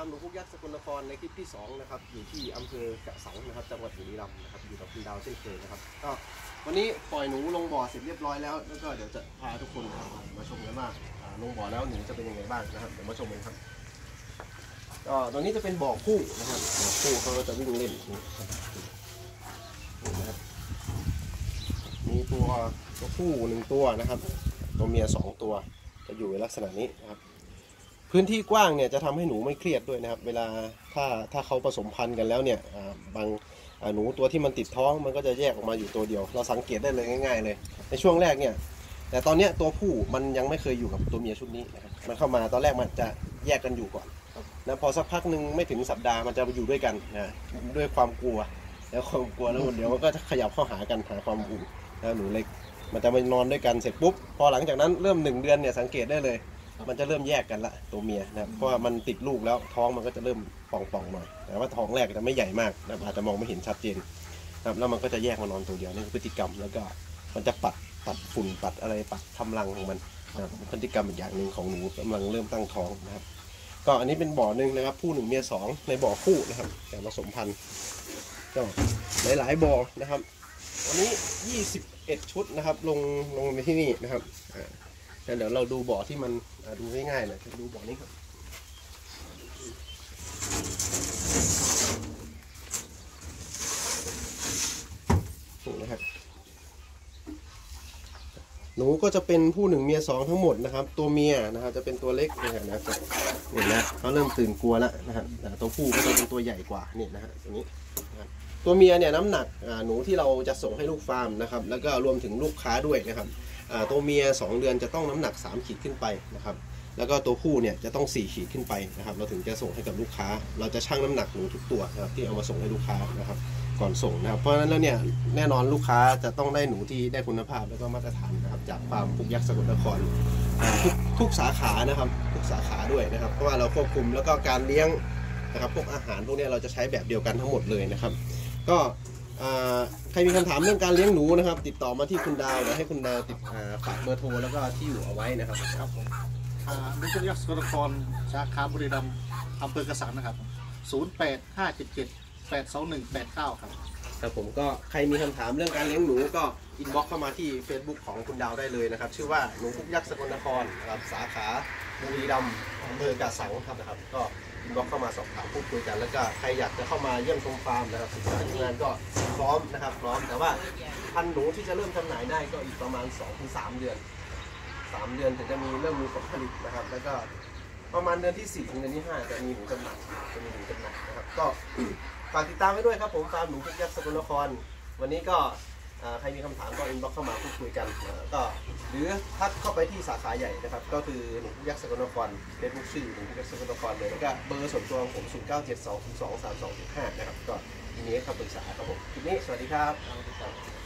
ตามหลวงพุกยักษ์สกลนครในคลิปที่2นะครับอยู่ที่อำเภอกระสังนะครับจังหวัดบุรีรัมย์นะครับอยู่กับคุณดาวเช่นเคยนะครับก็วันนี้ปล่อยหนูลงบ่อเสร็จเรียบร้อยแล้วแล้วก็เดี๋ยวจะพาทุกคนมาชมกันว่าลงบ่อแล้วหนูจะเป็นยังไงบ้างนะครับเดี๋ยวมาชมกันครับก็ตรงนี้จะเป็นบ่อคู่นะครับบ่อคู่เขาก็จะวิ่งเล่นนี่นะครับมีตัวตัวผู้หนึ่งตัวนะครับ ตัวเมียสองตัวจะอยู่ในลักษณะนี้นะครับ พื้นที่กว้างเนี่ยจะทำให้หนูไม่เครียดด้วยนะครับ เวลาถ้าถ้าเขาผสมพันธุ์กันแล้วเนี่ยบางหนูตัวที่มันติดท้องมันก็จะแยกออกมาอยู่ตัวเดียว เราสังเกตได้เลยง่าย ๆ เลย ในช่วงแรกเนี่ย แต่ตอนนี้ตัวผู้มันยังไม่เคยอยู่กับตัวเมียชุดนี้นะครับมันเข้ามาตอนแรกมันจะแยกกันอยู่ก่อนนะพอสักพักหนึ่งไม่ถึงสัปดาห์มันจะอยู่ด้วยกันนะด้วยความกลัว แล้วความกลัวแล้วเดี๋ยวมันก็จะขยับเข้าหากันหาความอุ่นแล้วหนูเล็กมันจะมานอนด้วยกันเสร็จปุ๊บพอหลังจากนั้นเริ่มหนึ่งเดือนเนี่ยสังเกตได้เลย มันจะเริ่มแยกกันละตัวเมียนะครับเพราะว่ามันติดลูกแล้วท้องมันก็จะเริ่มป่องๆหน่อยแต่ว่าท้องแรกจะไม่ใหญ่มากนะครับอาจจะมองไม่เห็นชัดเจนนะครับแล้วมันก็จะแยกมานอนตัวเดียวนี่คือพฤติกรรมแล้วก็มันจะปัดปัดฝุ่นปัดอะไรปัดทำรังของมันนะครับเป็นพฤติกรรมอีกอย่างหนึ่งของหนูกำลังเริ่มตั้งท้องนะครับ ก็อันนี้เป็นบ่อหนึ่งนะครับผู้หนึ่งเมียสองในบ่อคู่นะครับ แต่ผสมพันธุ์ก็หลายๆบ่อนะครับวันนี้ 21 ชุดนะครับ ลงลงในที่นี่นะครับ ล้วเดี๋ยวเราดูบ่อที่มันดูง่ายๆหน่อยดูบ่อนี้ครับนี่นะครับ หนูก็จะเป็นผู้หนึ่งเมียสองทั้งหมดนะครับ ตัวเมียนะครับ จะเป็นตัวเล็กนะครับนะครับนี่นะเขาเริ่มตื่นกลัวแล้วนะครับแต่ตัวผู้ก็จะเป็นตัวใหญ่กว่านี่นะฮะตัวนี้นะครับตัวเมียเนี่ยน้ำหนักหนูที่เราจะส่งให้ลูกฟาร์มนะครับ แล้วก็รวมถึงลูกค้าด้วยนะครับ ตัวเมีย 2 เดือนจะต้องน้ำหนัก 3 ขีดขึ้นไปนะครับแล้วก็ตัวผู้เนี่ยจะต้อง 4 ขีดขึ้นไปนะครับเราถึงจะส่งให้กับลูกค้า เราจะชั่งน้ำหนักหนูทุกตัวนะครับที่เอามาส่งให้ลูกค้านะครับก่อนส่งนะครับเพราะฉะนั้นแล้วเนี่ยแน่นอนลูกค้าจะต้องได้หนูที่ได้คุณภาพแล้วก็มาตรฐานนะครับจากฟาร์มปุกยักษ์สกลนครทุกทุกสาขานะครับทุกสาขาด้วยนะครับเพราะว่าเราควบคุมแล้วก็การเลี้ยงนะครับพวกอาหารพวกเนี้ยเราจะใช้แบบเดียวกันทั้งหมดเลยนะครับ ก็ ใครมีคำถามเรื่องการเลี้ยงหนูนะครับ ติดต่อมาที่คุณดาวเดี๋ยวให้คุณดาวติดอ่าฝากเบอร์โทรแล้วก็ที่อยู่เอาไว้นะครับครับผมอ่านุชยักษ์สกลนครสาขาบุรีรัมย์อำเภอกระสังนะครับ 0 8 5 7 7 8 2 1 8 9 ครับครับผมก็ใครมีคำถามเรื่องการเลี้ยงหนูก็อินบ็อกเข้ามาที่ Facebook ของคุณดาวได้เลยนะครับ ชื่อว่าหนูพุกยักษ์สกลนครนะครับสาขา บุรีรัมย์อำเภอกาสังครับนะครับ ก็อินบ็อกเข้ามาสอบถามพูดคุยกันแล้วก็ใครอยากจะเข้ามาเยี่ยมชมฟาร์มนะครับศึกษาที่งานก็พร้อมนะครับ พร้อมแต่ว่าพันธุ์หนูที่จะเริ่มจำหน่ายได้ก็อีกประมาณ2-3เดือน 3 เดือนถึงจะมีเริ่มมีผลผลิตนะครับ แล้วก็ประมาณเดือนที่4ถึงเดือนที่ 5 จะมีหนูจำหน่ายจะมีหนูจำหน่ายนะครับก็ ฝากติดตามไว้ด้วยครับผมฟาร์มหนูพุกยักษ์สกลนคร วันนี้ก็ ใครมีคำถามก็อินบ็อกเข้ามาพูดคุยกันก็หรือทักเข้าไปที่สาขาใหญ่นะครับ ก็คือหนุ่มยักษ์สกลนครเฟซบุ๊กชื่อหนุ่มยักษ์สกลนครเลยแล้วก็เบอร์ส่วนตัวของผม0 9 7 2 2 3 2 5นะครับก็ทีนี้คำปรึกษาครับผมทีนี้สวัสดีครับ